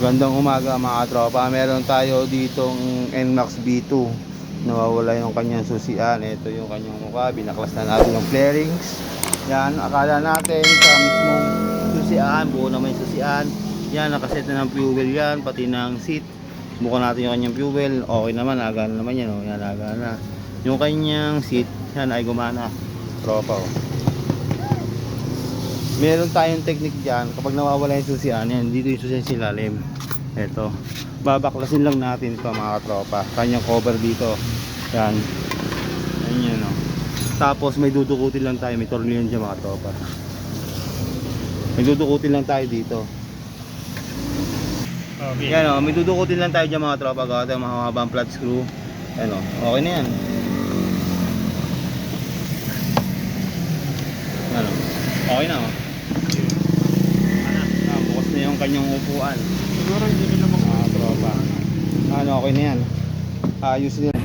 Magandang umaga mga tropa. Meron tayo ditong NMAX B2. Nawawala yung kanyang susian. Ito yung kanyang mukha. Binaklas na natin yung flarings. Yan, akala natin sa mismong susian. Buo naman yung susian. Yan, nakaset na ng fuel yan. Pati ng seat. Buka natin yung kanyang fuel. Okay naman, agana naman yan. Oh. Yan, agana. Yung kanyang seat, yan ay gumana. Tropa oh. Meron tayong technique dyan. Kapag nawawala yung susian, yan, dito yung susian sa ilalim. Ito. Babaklasin lang natin ito mga katropa. Kanyang cover dito. Yan. Yan yun oh. Tapos may dudukutin lang tayo. May tornilyo dyan mga tropa. May dudukutin lang tayo dito. Okay. Yan o, may dudukutin lang tayo dyan mga tropa gawa tayo mahabang flat screw. Yan o, okay na yan. Yan o, okay na o. Ah, bukas na yung kanyang upuan. Siguro hindi nila Mga tropa. Ano, okay na yan. Ayos nila.